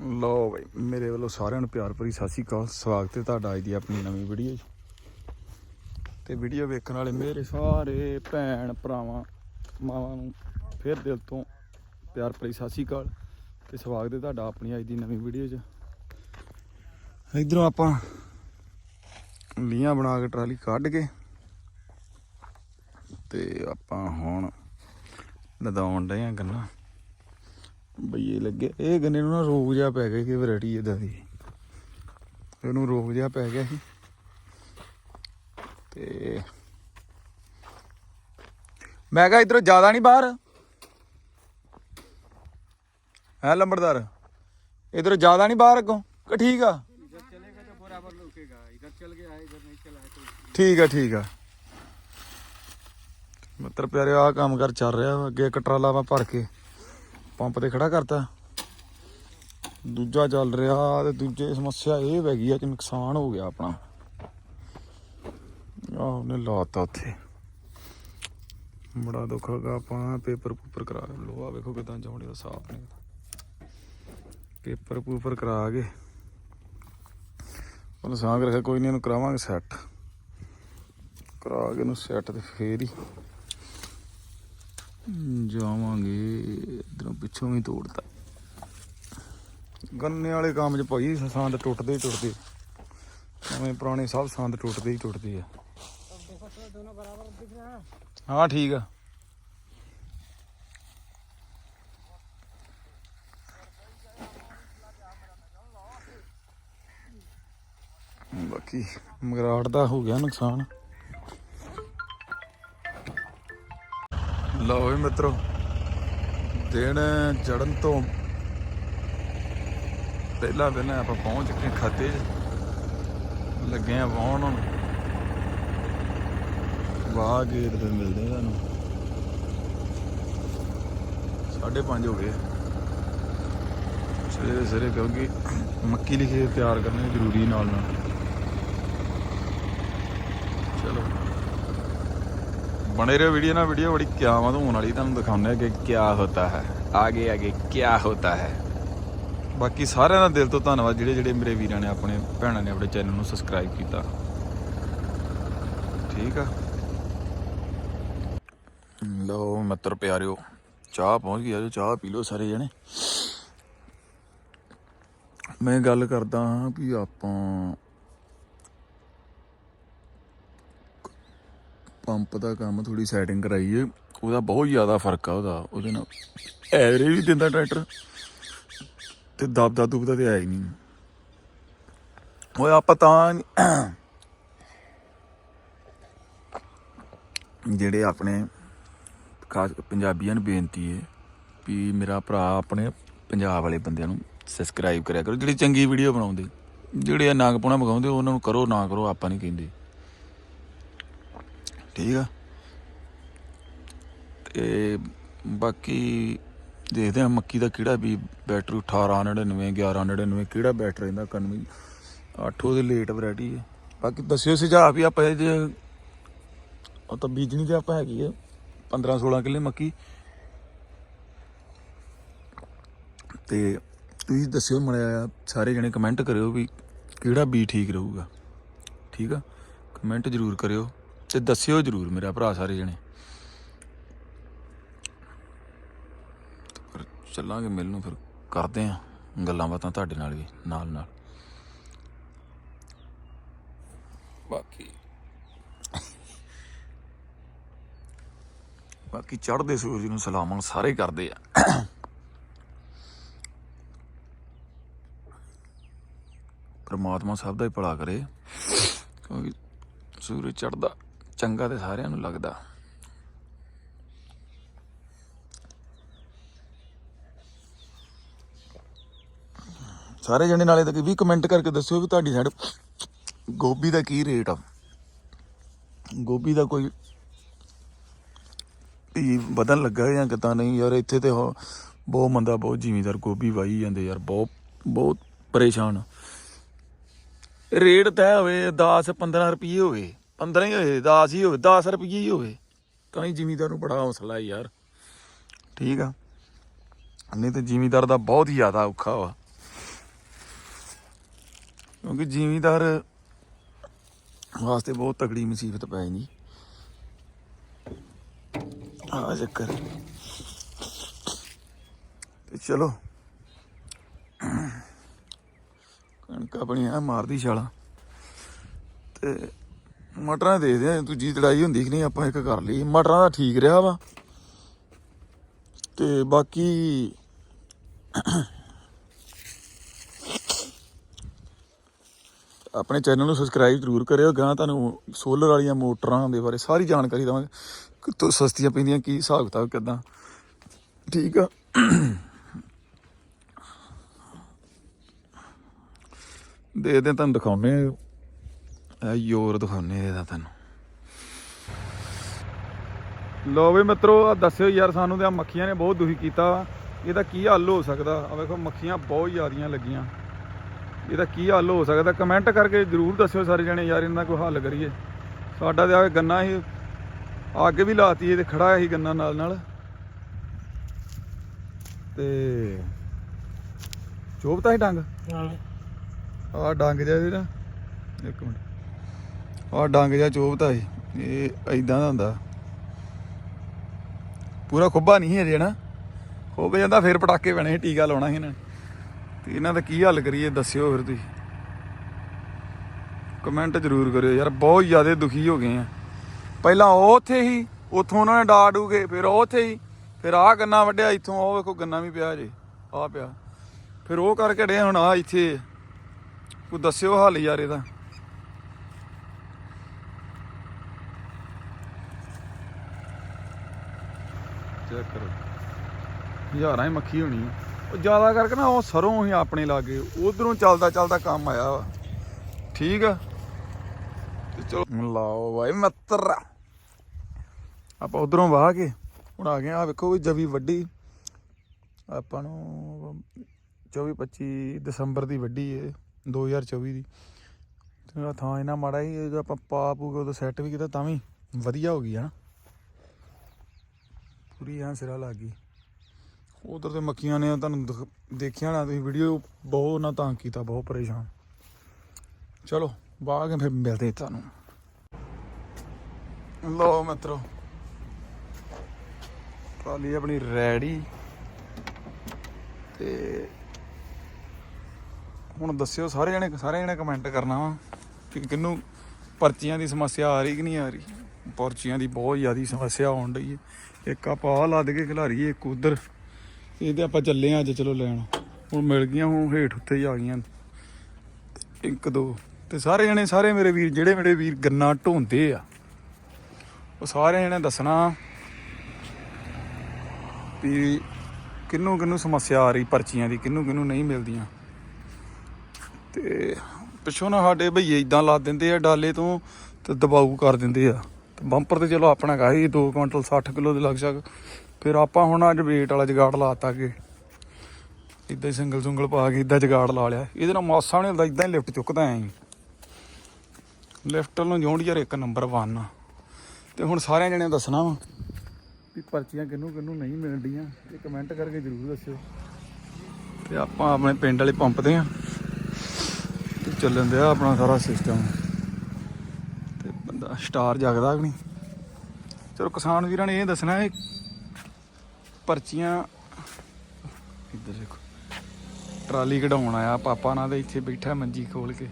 ਲੋ ਬਈ, ਮੇਰੇ ਵੱਲੋਂ ਸਾਰਿਆਂ ਨੂੰ ਪਿਆਰ ਭਰੀ ਸਤਿ ਸ਼੍ਰੀ ਅਕਾਲ। ਸਵਾਗਤ ਹੈ ਤੁਹਾਡਾ ਅੱਜ ਦੀ ਆਪਣੀ ਨਵੀਂ ਵੀਡੀਓ 'ਚ ਤੇ ਵੀਡੀਓ ਵੇਖਣ ਵਾਲੇ ਮੇਰੇ ਸਾਰੇ ਭੈਣ ਭਰਾਵਾਂ, ਮਾਵਾਂ ਨੂੰ ਫਿਰ ਦਿਲ ਤੋਂ ਪਿਆਰ ਭਰੀ ਸਤਿ ਸ਼੍ਰੀ ਅਕਾਲ ਤੇ ਸਵਾਗਤ ਹੈ ਤੁਹਾਡਾ ਆਪਣੀ ਅੱਜ ਦੀ ਨਵੀਂ ਵੀਡੀਓ 'ਚ। ਇਧਰੋਂ ਆਪਾਂ ਲੀਆਂ ਬਣਾ ਕੇ ਟਰਾਲੀ ਕੱਢ ਕੇ ਤੇ ਆਪਾਂ ਹੁਣ ਲਦਾਉਣ ਡਏ ਆ ਗੰਨਾ। ਬਈਏ ਲੱਗੇ। ਇਹ ਗੰਨੇ ਨੂੰ ਨਾ ਰੋਗ ਜਿਹਾ ਪੈ ਗਿਆ ਕਿ ਵੈਰਾਈਟੀ ਇਹਦਾ ਦੀ ਇਹਨੂੰ ਰੋਗ ਜਿਹਾ ਪੈ ਗਿਆ ਸੀ। ਤੇ ਮੈਂ ਕਿਹਾ ਇਧਰੋਂ ਜ਼ਿਆਦਾ ਨਹੀਂ ਬਾਹਰ। ਹੈ ਲੰਬੜਦਾਰ? ਇਧਰੋਂ ਜ਼ਿਆਦਾ ਨਹੀਂ ਬਾਹਰ ਅੱਗੋਂ? ਕਿ ਠੀਕ ਆ? ਠੀਕ ਆ ਠੀਕ ਆ। ਮਤਰ ਪਿਆਰੇ ਆ ਕੰਮ ਕਰ ਚੱਲ ਰਿਹਾ ਅੱਗੇ ਇੱਕ ਟਰਾਲਾ ਮੈਂ ਭਰ ਕੇ ਪੰਪ ਤੇ ਖੜਾ ਕਰਤਾ। ਦੂਜਾ ਚੱਲ ਰਿਹਾ ਤੇ ਦੂਜੇ ਸਮੱਸਿਆ ਇਹ ਪੈ ਗਈ ਆ ਕਿ ਨੁਕਸਾਨ ਹੋ ਗਿਆ ਆਪਣਾ। ਆਹ ਉਹਨੇ ਲਾਤਾ ਉੱਥੇ। ਬੜਾ ਦੁੱਖ ਹੈਗਾ ਆਪਾਂ ਪੇਪਰ ਪੂਪਰ ਕਰਾ ਲੋਹਾ ਵੇਖੋ ਕਿਦਾਂ ਜਾਉਣੇ ਦਾ ਸਾਫ਼ ਨਹੀਂ ਪੇਪਰ ਪੂਪਰ ਕਰਾ ਕੇ ਉਹਨੂੰ ਸਾਂਗ ਰੱਖਿਆ। ਕੋਈ ਨਹੀਂ ਇਹਨੂੰ ਕਰਾਵਾਂਗੇ ਸੈੱਟ ਕਰਾ ਕੇ ਇਹਨੂੰ ਸੈੱਟ ਤੇ ਫੇਰ ਹੀ ਜਾਵਾਂਗੇ, ਇਧਰੋਂ ਪਿੱਛੋਂ ਵੀ ਤੋੜਦਾ ਗੰਨੇ ਵਾਲੇ ਕੰਮ 'ਚ ਭਾਈ, ਸੰਦ ਟੁੱਟਦੇ ਟੁੱਟਦੇ। ਐਵੇਂ ਪੁਰਾਣੇ ਸਭ ਸੰਦ ਟੁੱਟਦੇ ਹੀ ਟੁੱਟਦੇ ਆ। ਹਾਂ, ਠੀਕ ਆ। ਬਾਕੀ ਮਗਰਾੜ ਦਾ ਹੋ ਗਿਆ ਨੁਕਸਾਨ। ਲਓ ਵੀ ਮਿੱਤਰੋ, ਦਿਨ ਚੜਨ ਤੋਂ ਪਹਿਲਾਂ ਪਹਿਲਾਂ ਆਪਾਂ ਪਹੁੰਚ ਚੁੱਕੇ ਖਾਤੇ 'ਚ। ਲੱਗੇ ਆ ਵਾਹਣ ਹੁਣ। ਵਾਹ ਗੇਟ ਤੇ ਮਿਲਦੇ ਆ ਤੁਹਾਨੂੰ। ਸਾਢੇ ਪੰਜ ਹੋ ਗਏ। ਸਵੇਰੇ ਸਵੇਰੇ ਕਿਉਂਕਿ ਮੱਕੀ ਲਿਖੇ ਤਿਆਰ ਕਰਨੀ ਜ਼ਰੂਰੀ ਨਾਲ ਨਾਲ ਚਲੋ ਬਣੇ ਰਹੋ ਵੀਡੀਓ ਨਾ ਵੀਡੀਓ ਬੜੀ ਕਿਆਮਤ ਹੋਣ ਵਾਲੀ ਤੁਹਾਨੂੰ ਦਿਖਾਉਂਦੇ ਆ ਕਿ ਕੀ ਹੁੰਦਾ ਹੈ। ਆਗੇ ਆਗੇ ਕੀ ਹੁੰਦਾ ਹੈ। ਬਾਕੀ ਸਾਰਿਆਂ ਦਾ ਦਿਲ ਤੋਂ ਧੰਨਵਾਦ ਜਿਹੜੇ ਜਿਹੜੇ ਮੇਰੇ ਵੀਰਾਂ ਨੇ ਆਪਣੇ ਭੈਣਾਂ ਨੇ ਆਪਣੇ ਚੈਨਲ ਨੂੰ ਸਬਸਕ੍ਰਾਈਬ ਕੀਤਾ। ਠੀਕ ਆ? ਲਓ ਮਿੱਤਰ ਪਿਆਰਿਓ ਚਾਹ ਪਹੁੰਚ ਗਈ ਆ ਜੋ ਚਾਹ ਪੀ ਲਓ ਸਾਰੇ ਜਣੇ। ਮੈਂ ਗੱਲ ਕਰਦਾ ਹਾਂ ਵੀ ਆਪਾਂ ਪੰਪ ਦਾ ਕੰਮ ਥੋੜੀ ਸੈਟਿੰਗ ਕਰਾਈਏ ਉਹਦਾ ਬਹੁਤ ਜ਼ਿਆਦਾ ਫ਼ਰਕ ਆ ਉਹਦਾ, ਉਹਦੇ ਨਾਲ ਐਵਰੇਜ ਵੀ ਦਿੰਦਾ ਟਰੈਕਟਰ ਤੇ ਦਬਦਾ ਦੁਬਦਾ ਤੇ ਆਇਆ ਹੀ ਨਹੀਂ। ਓਏ, ਆਪਾਂ ਤਾਂ ਜਿਹੜੇ ਆਪਣੇ ਖਾਸ ਪੰਜਾਬੀਆਂ ਨੂੰ ਬੇਨਤੀ ਹੈ ਵੀ ਮੇਰਾ ਭਰਾ ਆਪਣੇ ਪੰਜਾਬ ਵਾਲੇ ਬੰਦਿਆਂ ਨੂੰ ਸਬਸਕ੍ਰਾਈਬ ਕਰਿਆ ਕਰੋ, ਜਿਹੜੀ ਚੰਗੀ ਵੀਡੀਓ ਬਣਾਉਂਦੇ, ਜਿਹੜੇ ਆ ਨਾਗਪੁਣਾ ਮਗਾਉਂਦੇ ਉਹਨਾਂ ਨੂੰ ਕਰੋ, ਨਾ ਕਰੋ, ਆਪਾਂ ਨਹੀਂ ਕਹਿੰਦੇ। ਠੀਕ ਆ? ਤੇ ਬਾਕੀ ਦੇਖਦੇ ਆ ਮੱਕੀ ਦਾ ਕਿਹੜਾ ਵੀ ਬੈਟਰੀ 1899 1199 ਕਿਹੜਾ ਬੈਟਰੀ ਇਹਦਾ 91 8 ਉਹਦੇ ਲੇਟ ਵੈਰਾਈਟੀ ਹੈ ਬਾਕੀ ਦੱਸਿਓ ਸੁਝਾਅ ਵੀ ਆਪਾਂ ਇਹ ਜੇ ਉਹ ਤਾਂ ਬੀਜਣੀ ਤੇ ਆਪਾਂ ਹੈਗੀ ਆ। 15 16 ਕਿੱਲੇ ਮੱਕੀ। ਤੇ ਤੁਸੀਂ ਦੱਸਿਓ ਮੜਿਆ ਸਾਰੇ ਜਣੇ ਕਮੈਂਟ ਕਰਿਓ ਵੀ ਕਿਹੜਾ ਬੀ ਠੀਕ ਰਹੂਗਾ। ਠੀਕ ਆ? ਕਮੈਂਟ ਜ਼ਰੂਰ ਕਰਿਓ। ਤੇ ਦੱਸਿਓ ਜ਼ਰੂਰ ਮੇਰਾ ਭਰਾ ਸਾਰੇ ਜਣੇ। ਤੇ ਫਿਰ ਚੱਲਾਂਗੇ ਮਿਲ ਫਿਰ ਕਰਦੇ ਆ ਗੱਲਾਂ ਬਾਤਾਂ ਤੁਹਾਡੇ ਨਾਲ ਵੀ, ਨਾਲ ਨਾਲ। ਬਾਕੀ ਬਾਕੀ ਚੜ੍ਹਦੇ ਸੂਰਜ ਨੂੰ ਸਲਾਮਾਂ ਸਾਰੇ ਕਰਦੇ ਆ। ਪਰਮਾਤਮਾ ਸਭ ਦਾ ਹੀ ਭਲਾ ਕਰੇ, ਕਿਉਂਕਿ ਸੂਰਜ ਚੜ੍ਹਦਾ। ਚੰਗਾ ਤੇ ਸਾਰਿਆਂ ਨੂੰ ਲੱਗਦਾ। ਸਾਰੇ ਜਣੇ ਨਾਲੇ ਤੱਕ ਵੀ ਕਮੈਂਟ ਕਰਕੇ ਦੱਸਿਓ ਵੀ ਤੁਹਾਡੀ ਸਾਈਡ ਗੋਭੀ ਦਾ ਕੀ ਰੇਟ ਆ। ਗੋਭੀ ਦਾ ਕੋਈ ਵੀ ਵਧਣ ਲੱਗਾ ਜਾਂ ਕਿਤਾ ਨਹੀਂ ਯਾਰ, ਇੱਥੇ ਤੇ ਬਹੁਤ ਮੰਦਾ, ਬਹੁਤ ਜ਼ਿਮੀਦਾਰ ਗੋਭੀ ਵਾਈ ਜਾਂਦੇ ਯਾਰ, ਬਹੁਤ ਬਹੁਤ ਪਰੇਸ਼ਾਨ। ਰੇਟ ਤੈ ਹੋਵੇ 10 15 ਰੁਪਏ ਹੋਵੇ। 15 ਹੀ ਹੋਵੇ 10 ਹੀ ਹੋਵੇ 10 ਰੁਪਏ ਹੀ ਹੋਵੇ। ਤਾਂ ਹੀ ਜ਼ਿਮੀਦਾਰ ਨੂੰ ਬੜਾ ਹੌਸਲਾ ਹੈ ਯਾਰ। ਠੀਕ ਆ। ਨਹੀਂ ਤੇ ਜ਼ਿਮੀਦਾਰ ਦਾ ਬਹੁਤ ਹੀ ਜ਼ਿਆਦਾ ਔਖਾ ਵਾ। ਕਿਉਂਕਿ ਜ਼ਿਮੀਦਾਰ ਵਾਸਤੇ ਬਹੁਤ ਤਗੜੀ ਮੁਸੀਬਤ ਪੈ ਜਾਂਦੀ। ਆ ਚੱਕਰ। ਤੇ ਚਲੋ। ਕਣਕ ਆਪਣੀ ਆ ਮਾਰਦੀ ਛਾਲਾ। ਤੇ ਮਟਰਾਂ ਦੇਖਦੇ ਦੇ ਆ, ਦੂਜੀ ਲੜਾਈ ਹੁੰਦੀ ਕਿ ਨਹੀਂ ਆਪਾਂ ਇੱਕ ਕਰ ਲਈ ਮਟਰਾਂ ਦਾ ਠੀਕ ਰਿਹਾ ਵਾ। ਤੇ ਬਾਕੀ ਆਪਣੇ ਚੈਨਲ ਨੂੰ ਸਬਸਕ੍ਰਾਈਬ ਜ਼ਰੂਰ ਕਰਿਓ ਗਾਂ ਤੁਹਾਨੂੰ ਸੋਲਰ ਵਾਲੀਆਂ ਮੋਟਰਾਂ ਦੇ ਬਾਰੇ ਸਾਰੀ ਜਾਣਕਾਰੀ ਦਵਾਂਗੇ। ਕਿੱਥੋਂ ਸਸਤੀਆਂ ਪੈਂਦੀਆਂ ਕੀ ਹਿਸਾਬ ਕਿਤਾਬ ਕਿਦਾਂ। ਠੀਕ ਆ। ਦੇ ਦੇ ਤੁਹਾਨੂੰ ਦਿਖਾਉਨੇ ਆ ਯੋਰ ਦਿਖਾਉਨੇ ਇਹਦਾ ਤੁਹਾਨੂੰ ਲੋ ਵੀ ਮਿੱਤਰੋ ਆ ਦੱਸਿਓ ਯਾਰ ਸਾਨੂੰ ਤੇ ਆ ਮੱਖੀਆਂ ਨੇ ਬਹੁਤ ਦੁਖੀ ਕੀਤਾ। ਇਹਦਾ ਕੀ ਹੱਲ ਹੋ ਸਕਦਾ? ਆ ਵੇਖੋ ਮੱਖੀਆਂ ਬਹੁਤ ਜ਼ਿਆਦੀਆਂ ਲੱਗੀਆਂ। ਇਹਦਾ ਕੀ ਹੱਲ ਹੋ ਸਕਦਾ? ਕਮੈਂਟ ਕਰਕੇ ਜਰੂਰ ਦੱਸਿਓ ਸਾਰੇ ਜਣੇ ਯਾਰ ਇਹਨਾਂ ਕੋਈ ਹੱਲ ਕਰੀਏ। ਸਾਡਾ ਤੇ ਆ ਗੰਨਾ ਹੀ ਅੱਗ ਵੀ ਲਾਤੀ ਇਹ ਤੇ ਖੜਾ ਸੀ ਗੰਨਾ ਨਾਲ ਨਾਲ। ਤੇ ਚੋਬਤਾ ਹੀ ਡੰਗ? ਆ ਡੰਗ ਜਿਹਾ ਇਹਦਾ ਇੱਕ ਮਿੰਟ। ਆ ਡੰਗ ਜਿਹਾ ਚੋਬਤਾ ਸੀ ਇਹ ਐਦਾਂ ਦਾ ਹੁੰਦਾ। ਪੂਰਾ ਖੁੱਬਾ ਨਹੀਂ ਹੈ ਨਾ। ਖੁੱਬ ਜਾਂਦਾ ਫਿਰ ਪਟਾਕੇ ਪੈਣੇ ਸੀ, ਟੀਕਾ ਲਾਉਣਾ ਸੀ ਇਹਨਾਂ ਨੇ। ਤੇ ਇਹਨਾਂ ਦਾ ਕੀ ਹੱਲ ਕਰੀਏ ਦੱਸਿਓ ਫਿਰ ਤੁਸੀਂ। ਕਮੈਂਟ ਜ਼ਰੂਰ ਕਰਿਓ ਯਾਰ ਬਹੁਤ ਜ਼ਿਆਦਾ ਦੁਖੀ ਹੋ ਗਏ ਆ। ਪਹਿਲਾਂ ਉਹ ਉੱਥੇ ਹੀ ਉੱਥੋਂ ਉਹਨਾਂ ਨੇ ਡਾ ਡੂਗੇ ਫਿਰ ਉਹ ਉੱਥੇ ਹੀ ਫਿਰ ਆਹ ਗੰਨਾ ਵੱਢਿਆ ਇੱਥੋਂ ਉਹ ਵੇਖੋ ਗੰਨਾ ਵੀ ਪਿਆ ਜੇ ਆ ਪਿਆ। ਫਿਰ ਉਹ ਕਰਕੇ ਡੇ ਹੁਣ ਆ ਇੱਥੇ। ਕੋਈ ਦੱਸਿਓ ਹੱਲ ਯਾਰ ਇਹਦਾ। ਚੈੱਕ ਕਰੋ। ਹਜ਼ਾਰਾਂ ਹੀ ਮੱਖੀ ਹੋਣੀ ਆ। ਉਹ ਜ਼ਿਆਦਾ ਕਰਕੇ ਨਾ ਉਹ ਸਰੋਂ ਹੀ ਆਪਣੇ ਲਾਗੇ, ਉਧਰੋਂ ਚੱਲਦਾ ਚੱਲਦਾ ਕੰਮ ਆਇਆ ਵਾ। ਠੀਕ ਆ? ਤੇ ਚਲੋ ਲਾਓ ਬਾਈ ਮੱਤਰ। ਆਪਾਂ ਉਧਰੋਂ ਵਾਹ ਕੇ ਹੁਣ ਆ ਗਏ ਆ ਵੇਖੋ ਵੀ ਜਵੀ ਵੱਡੀ ਆਪਾਂ ਨੂੰ 24 25 ਦਸੰਬਰ ਦੀ ਵੱਡੀ ਏ 2024 ਦੀ। ਤੇ ਥਾਂ ਇਹਨਾਂ ਮਾੜਾ ਹੀ ਆਪਾਂ ਪਾ ਪੂਗੇ ਉਦੋਂ ਸੈੱਟ ਵੀ ਕੀਤਾ ਤਾਂ ਵੀ ਵਧੀਆ ਹੋ ਗਈ ਆ ਪੂਰੀ ਐਂ ਸਿਰਾ ਲੱਗ ਗਈ। ਉਧਰ ਤੇ ਮੱਖੀਆਂ ਨੇ ਤੁਹਾਨੂੰ ਦਿਖ- ਦੇਖਿਆ ਨਾ ਤੁਸੀਂ ਵੀਡੀਓ ਬਹੁਤ ਨਾ ਤੰਗ ਕੀਤਾ, ਬਹੁਤ ਪਰੇਸ਼ਾਨ। ਚਲੋ ਬਾਅਦ ਕੇ ਫਿਰ ਮਿਲਦੇ ਤੁਹਾਨੂੰ। ਲੋ ਮਿੱਤਰੋ, ਟਰਾਲੀ ਆਪਣੀ ਰੈਡੀ ਤੇ ਹੁਣ ਦੱਸਿਓ, ਸਾਰੇ ਜਣੇ ਸਾਰੇ ਜਣੇ ਕਮੈਂਟ ਕਰਨਾ ਵਾ ਕਿ ਕਿੰਨੂੰ ਪਰਚੀਆਂ ਦੀ ਸਮੱਸਿਆ ਆ ਰਹੀ ਕਿ ਨਹੀਂ ਆ ਰਹੀ? ਪਰਚੀਆਂ ਦੀ ਬਹੁਤ ਜ਼ਿਆਦੀ ਸਮੱਸਿਆ ਆਉਣ ਡਈ ਹੈ। ਇੱਕ ਆਪਾਂ ਆਹ ਲੱਦ ਕੇ ਖਿਲਾਰੀਏ, ਇੱਕ ਉਧਰ। ਇਹਦੇ ਆਪਾਂ ਚੱਲੇ ਆ ਅੱਜ, ਚਲੋ ਲੈਣ। ਹੁਣ ਮਿਲ ਗਈਆਂ, ਹੁਣ ਹੇਠ ਉੱਤੇ ਹੀ ਆ ਗਈਆਂ। ਇੱਕ, ਦੋ। ਤੇ ਸਾਰੇ ਜਣੇ, ਸਾਰੇ ਮੇਰੇ ਵੀਰ, ਜਿਹੜੇ ਮੇਰੇ ਵੀਰ ਗੰਨਾ ਢੋਂਦੇ ਆ, ਉਹ ਸਾਰੇ ਜਣੇ ਦੱਸਣਾ ਵੀ ਕਿੰਨੂੰ ਕਿੰਨੂੰ ਸਮੱਸਿਆ ਆ ਰਹੀ ਪਰਚੀਆਂ ਦੀ ਕਿੰਨੂੰ ਕਿੰਨੂੰ ਨਹੀਂ ਮਿਲਦੀਆਂ। ਤੇ ਪਿੱਛੋਂ ਨਾ ਸਾਡੇ ਭਈਏ ਇਦਾਂ ਲਾ ਦਿੰਦੇ ਆ, ਡਾਲੇ ਤੋਂ ਤੇ ਦਬਾਊ ਕਰ ਦਿੰਦੇ ਆ। ਬੰਪਰ ਤੇ ਚਲੋ ਆਪਣਾ ਕਾਹੀ 2 ਕੁਇੰਟਲ 60 ਕਿਲੋ ਦੇ ਲੱਗ ਸਕ ਫਿਰ ਆਪਾਂ ਹੁਣ ਅੱਜ ਵੇਟ ਵਾਲਾ ਜਗਾੜ ਲਾਤਾ ਕਿ ਇਦਾਂ ਹੀ ਸਿੰਗਲ ਸੁੰਗਲ ਪਾ ਕੇ ਇਦਾਂ ਜਗਾੜ ਲਾ ਲਿਆ। ਇਹਦੇ ਨਾਲ ਮਾਸਾ ਨਹੀਂ ਹੁੰਦਾ ਇਦਾਂ ਹੀ ਲਿਫਟ ਚੁੱਕਦਾ ਐਂ। ਲਿਫਟ ਨੂੰ ਜੋਂਡ ਯਾਰ ਇੱਕ ਨੰਬਰ 1 ਆ। ਤੇ ਹੁਣ ਸਾਰਿਆਂ ਜਣਿਆਂ ਦੱਸਣਾ ਵਾ ਵੀ ਪਰਚੀਆਂ ਕਿਹਨੂੰ ਕਿਹਨੂੰ ਨਹੀਂ ਮਿਲਦੀਆਂ ਤੇ ਕਮੈਂਟ ਕਰਕੇ ਜਰੂਰ ਦੱਸਿਓ। ਤੇ ਆਪਾਂ ਆਪਣੇ ਪਿੰਡ ਵਾਲੇ ਪੰਪ ਤੇ ਆ ਚੱਲਣ ਦਿਆ ਆਪਣਾ ਸਾਰਾ ਸਿਸਟਮ ਸਟਾਰ ਜਗਦਾ ਕਿ ਨਹੀਂ? ਚਲੋ ਕਿਸਾਨ ਵੀਰਾਂ ਨੇ ਇਹ ਦੱਸਣਾ ਹੈ, ਪਰਚੀਆਂ ਇੱਧਰ ਦੇਖੋ, ਟਰਾਲੀ ਕਢਾਉਣ ਆਇਆ, ਪਾਪਾ ਨਾਲ ਤੇ ਇੱਥੇ ਬੈਠਾ ਮੰਜੀ ਖੋਲ ਕੇ,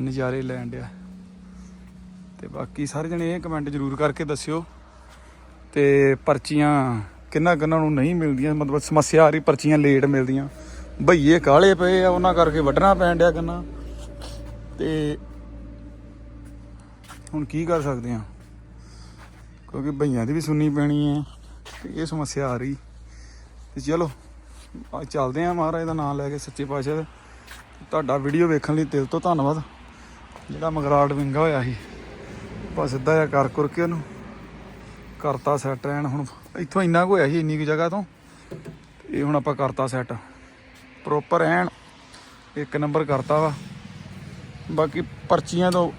ਨਜ਼ਾਰੇ ਲੈਣ ਡਿਆ। ਤੇ ਬਾਕੀ ਸਾਰੇ ਜਣੇ ਇਹ ਕਮੈਂਟ ਜ਼ਰੂਰ ਕਰਕੇ ਦੱਸਿਓ ਤੇ ਪਰਚੀਆਂ ਕਿੰਨਾ ਕਿੰਨਾ ਨੂੰ ਨਹੀਂ ਮਿਲਦੀਆਂ, ਮਤਲਬ ਸਮੱਸਿਆ ਆ ਰਹੀ, ਪਰਚੀਆਂ ਲੇਟ ਮਿਲਦੀਆਂ। ਭਈਏ ਕਾਲੇ ਪਏ ਆ, ਉਹਨਾਂ ਕਰਕੇ ਵੱਢਣਾ ਪੈਣ ਡਿਆ ਕਿੰਨਾ। ਤੇ ਹੁਣ ਕੀ ਕਰ ਸਕਦੇ ਆ? ਕਿਉਂਕਿ ਭਈਆਂ ਦੀ ਵੀ ਸੁਣਨੀ ਪੈਣੀ ਹੈ ਤੇ ਇਹ ਸਮੱਸਿਆ ਆ ਰਹੀ। ਤੇ ਚਲੋ ਆ ਚੱਲਦੇ ਆ ਮਹਾਰਾਜ ਦਾ ਨਾਮ ਲੈ ਕੇ ਸੱਚੇ ਪਾਤਸ਼ਾਹ ਤੁਹਾਡਾ ਵੀਡੀਓ ਵੇਖਣ ਲਈ ਦਿਲ ਤੋਂ ਧੰਨਵਾਦ। ਜਿਹੜਾ ਮਗਰਾਟ ਵਿੰਗਾ ਹੋਇਆ ਸੀ ਬਸ ਸਿੱਧਾ ਜਿਹਾ ਕਰ ਕਰ ਕੇ ਉਹਨੂੰ ਕਰਤਾ ਸੈੱਟ ਰਹਿਣ। ਹੁਣ ਇੱਥੋਂ ਇੰਨਾ ਕੁ ਹੋਇਆ ਸੀ, ਇੰਨੀ ਕੁ ਜਗ੍ਹਾ ਤੋਂ ਇਹ ਹੁਣ ਆਪਾਂ ਕਰਤਾ ਸੈੱਟ ਪ੍ਰੋਪਰ ਐਨ ਇੱਕ ਨੰਬਰ ਕਰਤਾ ਵਾ। ਬਾਕੀ ਪਰਚੀਆਂ ਤੋਂ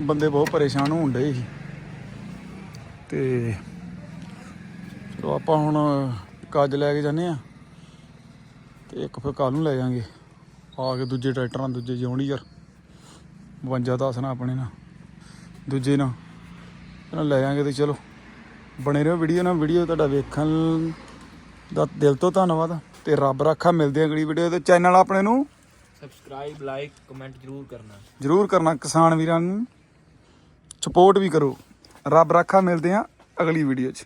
ਬੰਦੇ ਬਹੁਤ ਪਰੇਸ਼ਾਨ ਹੋਣ ਡਏ ਸੀ। ਤੇ ਚਲੋ ਆਪਾਂ ਹੁਣ ਕੱਜ ਲੈ ਕੇ ਜਾਂਦੇ ਆ ਤੇ ਇੱਕ ਫਿਰ ਕੱਲ ਨੂੰ ਲੈ ਜਾਾਂਗੇ। ਆ ਕੇ ਦੂਜੇ ਟਰੈਕਟਰਾਂ ਦੂਜੇ ਜਿਉਣੀ ਯਾਰ। 52 ਦਸ ਨਾ ਆਪਣੇ ਨਾਲ। ਦੂਜੇ ਨਾਲ। ਇਹਨਾਂ ਲੈ ਜਾਾਂਗੇ ਤੇ ਚਲੋ। ਬਣੇ ਰਹੋ ਵੀਡੀਓ ਨਾਲ। ਵੀਡੀਓ ਤੁਹਾਡਾ ਵੇਖਣ ਦਾ ਦਿਲ ਤੋਂ ਧੰਨਵਾਦ। ਤੇ ਰੱਬ ਰੱਖਾ ਮਿਲਦੇ ਆ ਅਗਲੀ ਵੀਡੀਓ ਤੇ। ਚੈਨਲ ਆਪਣੇ ਨੂੰ ਸਬਸਕ੍ਰਾਈਬ ਲਾਈਕ ਕਮੈਂਟ ਜ਼ਰੂਰ ਕਰਨਾ। ਜਰੂਰ ਕਰਨਾ ਕਿਸਾਨ ਵੀਰਾਂ ਨੂੰ। ਸਪੋਰਟ ਵੀ ਕਰੋ। ਰੱਬ ਰੱਖਾ ਮਿਲਦੇ ਆ ਅਗਲੀ ਵੀਡੀਓ 'ਚ।